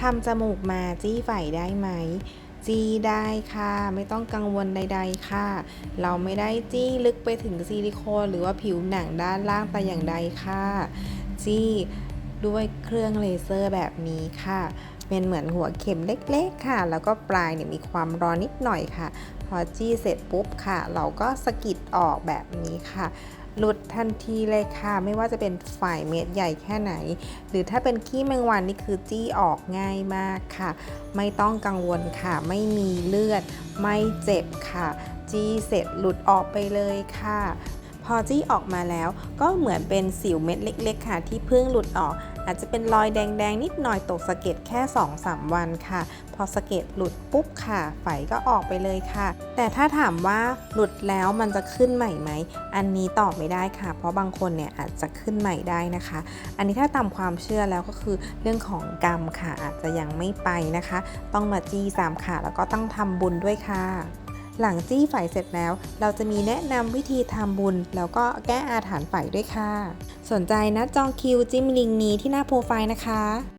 ทำจมูกมาจี้ไฝได้ไหม จี้ได้ค่ะ ไม่ต้องกังวลใด ๆ ค่ะ เราไม่ได้จี้ลึกไปถึงซิลิโคนหรือว่าผิวหนังด้านล่างแต่อย่างใดค่ะ จี้ด้วยเครื่องเลเซอร์แบบนี้ค่ะเป็นเหมือนหัวเข็มเล็ก ๆ ค่ะ แล้วก็ปลายเนี่ยมีความร้อนนิดหน่อยค่ะ พอจี้เสร็จปุ๊บค่ะ เราก็สกิดออกแบบนี้ค่ะ หลุดทันทีเลยค่ะ ไม่ว่าจะเป็นฝ่ายเม็ดใหญ่แค่ไหน หรือถ้าเป็นขี้แมงวันนี่คือจี้ออกง่ายมากค่ะ ไม่ต้องกังวลค่ะ ไม่มีเลือด ไม่เจ็บค่ะ จี้เสร็จหลุดออกไปเลยค่ะ พอจี้ออกมาแล้วก็เหมือนเป็นสิวเม็ดเล็ก ๆ ค่ะ ที่เพิ่งหลุดออก อาจจะเป็นรอยแดงๆ นิดหน่อยตกสะเก็ดแค่ 2-3 วันค่ะ พอสะเก็ดหลุดปุ๊บค่ะไฝก็ออกไปเลยค่ะ แต่ถ้าถามว่าหลุดแล้วมันจะขึ้นใหม่ไหม อันนี้ตอบไม่ได้ค่ะ เพราะบางคนเนี่ยอาจจะขึ้นใหม่ได้นะคะ อันนี้ถ้าตามความเชื่อแล้วก็คือเรื่องของกรรมค่ะอาจจะยังไม่ไปนะคะ ต้องมาจี้สามค่ะแล้วก็ต้องทำบุญด้วยค่ะ หลังจี้ไฝเสร็จแล้ว เราจะมีแนะนำวิธีทำบุญ แล้วก็แก้อาถรรพ์ไฝด้วยค่ะ สนใจนะจองคิวจิ้มลิงนี้ที่หน้าโปรไฟล์นะคะ